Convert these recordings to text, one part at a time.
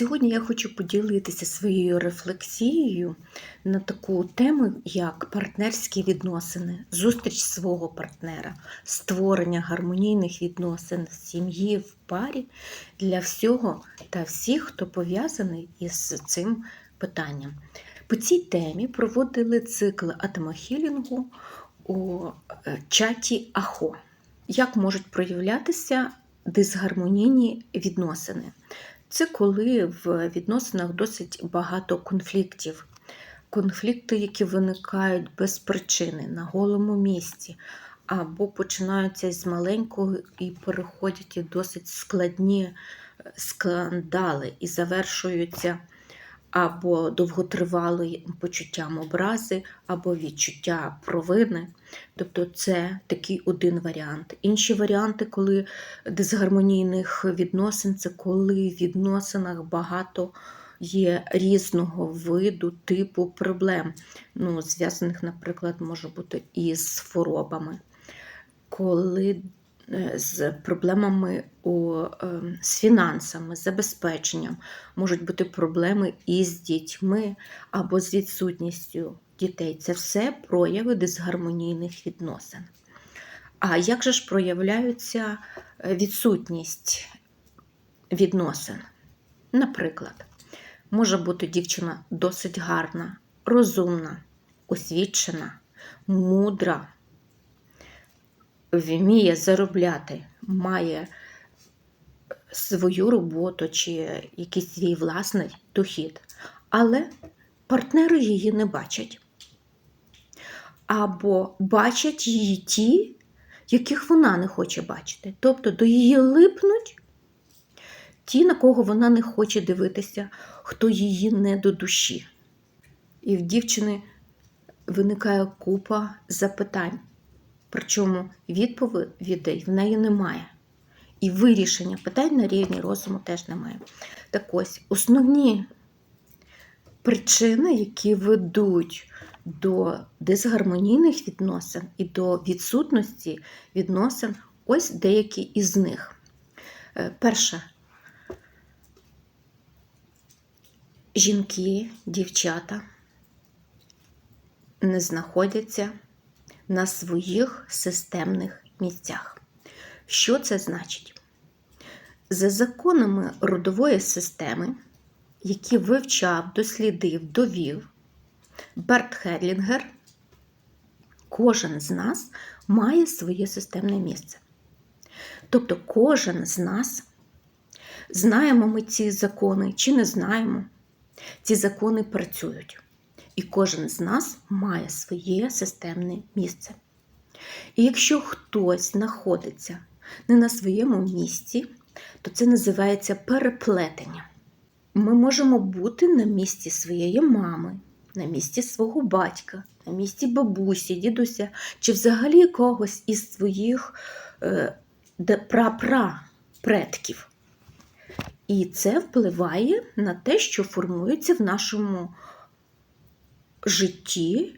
Сьогодні я хочу поділитися своєю рефлексією на таку тему, як партнерські відносини, зустріч свого партнера, створення гармонійних відносин в сім'ї, в парі для всього та всіх, хто пов'язаний із цим питанням. По цій темі проводили цикл атомохілінгу у е, чаті Ахо. Як можуть проявлятися дисгармонійні відносини? Це коли в відносинах досить багато конфліктів. Конфлікти, які виникають без причини на голому місці, або починаються з маленького і переходять у досить складні е, скандали і завершуються або довготривалим почуттям образи, або відчуття провини. Тобто це такий один варіант. Інші варіанти, коли дисгармонійних відносин, це коли в відносинах багато є різного виду, типу проблем, ну, зв'язаних, наприклад, може бути із хворобами. Коли з проблемами у, е, з фінансами, з забезпеченням, можуть бути проблеми із дітьми або з відсутністю дітей. Це все прояви дисгармонійних відносин. А як же ж проявляються е, відсутність відносин? Наприклад, може бути дівчина досить гарна, розумна, освічена, мудра, вміє заробляти, має свою роботу чи якийсь свій власний дохід, але партнери її не бачать. Або бачать її ті, яких вона не хоче бачити. Тобто до її липнуть ті, на кого вона не хоче дивитися, хто її не до душі. І в дівчини виникає купа запитань, причому відповідей в неї немає. І вирішення питань на рівні розуму теж немає. Так ось, основні причини, які ведуть до дисгармонійних відносин і до відсутності відносин, ось деякі із них. Е, Перше, жінки, дівчата не знаходяться на своїх системних місцях. Що це значить? За законами родової системи, які вивчав, дослідив, довів Берт Херлінгер, кожен з нас має своє системне місце. Тобто кожен з нас, знаємо ми ці закони чи не знаємо, ці закони працюють. І кожен з нас має своє системне місце. І якщо хтось знаходиться не на своєму місці, то це називається переплетення. Ми можемо бути на місці своєї мами, на місці свого батька, на місці бабусі, дідуся, чи взагалі когось із своїх е, прапра-предків. І це впливає на те, що формується в нашому житті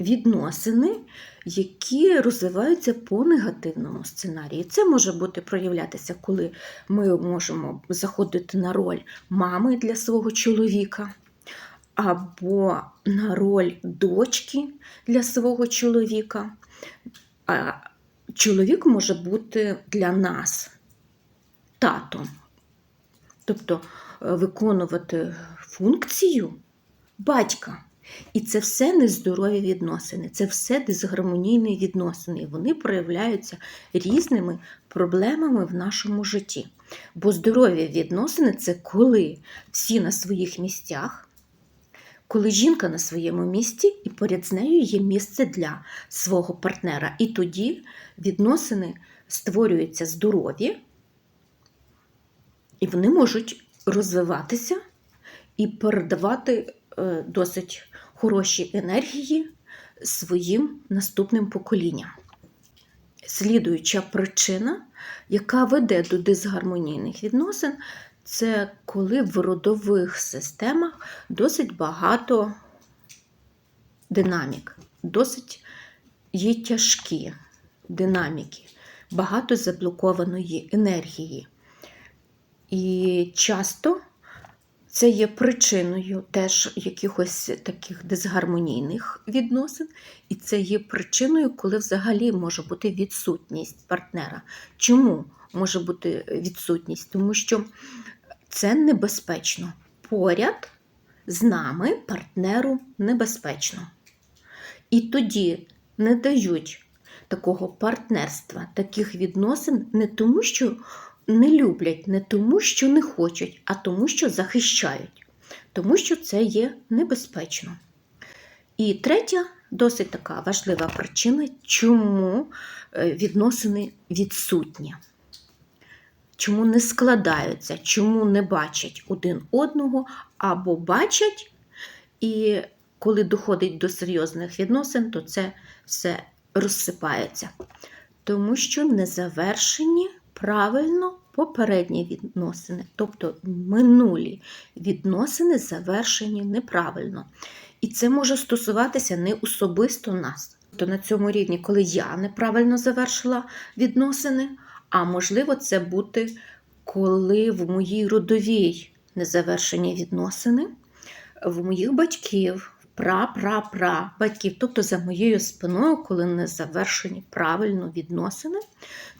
відносини, які розвиваються по негативному сценарії. Це може бути проявлятися, коли ми можемо заходити на роль мами для свого чоловіка, або на роль дочки для свого чоловіка. А чоловік може бути для нас татом. Тобто е, виконувати функцію батька. І це все нездорові відносини, це все дисгармонійні відносини. І вони проявляються різними проблемами в нашому житті. Бо здорові відносини це коли всі на своїх місцях, коли жінка на своєму місці, і поряд з нею є місце для свого партнера. І тоді відносини створюються здорові, і вони можуть розвиватися і передавати е, досить хороші енергії своїм наступним поколінням. Слідуюча причина, яка веде до дисгармонійних відносин, це коли в родових системах досить багато динамік, досить є тяжкі динаміки, багато заблокованої енергії. І часто Це є причиною теж якихось таких дисгармонійних відносин, і це є причиною, коли взагалі може бути відсутність партнера. Чому може бути відсутність? Тому що це небезпечно. Поряд з нами партнеру небезпечно. І тоді не дають такого партнерства, таких відносин не тому, що не люблять, не тому, що не хочуть, а тому, що захищають, тому що це є небезпечно. І третя, досить така важлива причина, чому е, відносини відсутні. Чому не складаються, чому не бачать один одного, або бачать, і коли доходить до серйозних відносин, то це все розсипається. Тому що не завершені правильно попередні відносини, тобто минулі відносини завершені неправильно. І це може стосуватися не особисто нас. То на цьому рівні, коли я неправильно завершила відносини, а можливо, це бути, коли в моїй родовій незавершені відносини, в моїх батьків, пра-пра-пра батьків, тобто за моєю спиною, коли не завершені правильно відносини,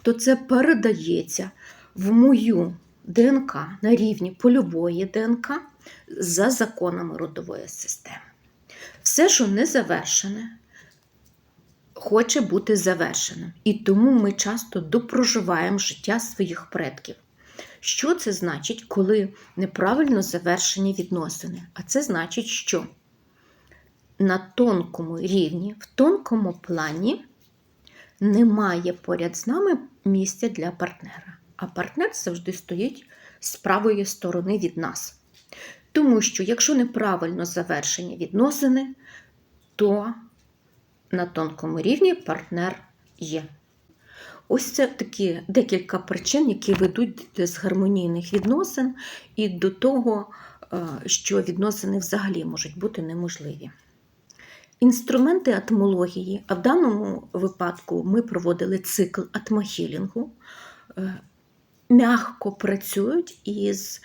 то це передається в мою ДНК на рівні польової ДНК за законами родової системи. Все, що не завершене, хоче бути завершеним. І тому ми часто допроживаємо життя своїх предків. Що це значить, коли неправильно завершені відносини? А це значить, що на тонкому рівні, в тонкому плані немає поряд з нами місця для партнера. А партнер завжди стоїть з правої сторони від нас. Тому що, якщо неправильно завершені відносини, то на тонкому рівні партнер є. Ось це такі декілька причин, які ведуть з гармонійних відносин і до того, е, що відносини взагалі можуть бути неможливі. Інструменти атмології, а в даному випадку ми проводили цикл атмохілінгу, м'яко працюють із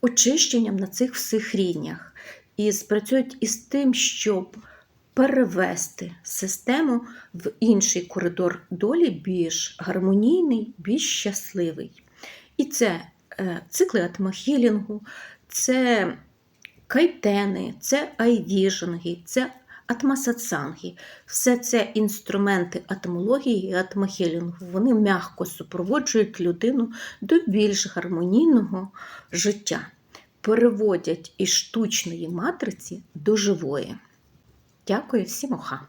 очищенням на цих всіх рівнях, і працюють із тим, щоб перевести систему в інший коридор долі, більш гармонійний, більш щасливий. І це е, цикли атмохілінгу, це кайтени, це айвіжинги, це атмасатсанги. Все це інструменти атмології і атмахелінгу. Вони м'яко супроводжують людину до більш гармонійного життя, переводять із штучної матриці до живої. Дякую всім оха!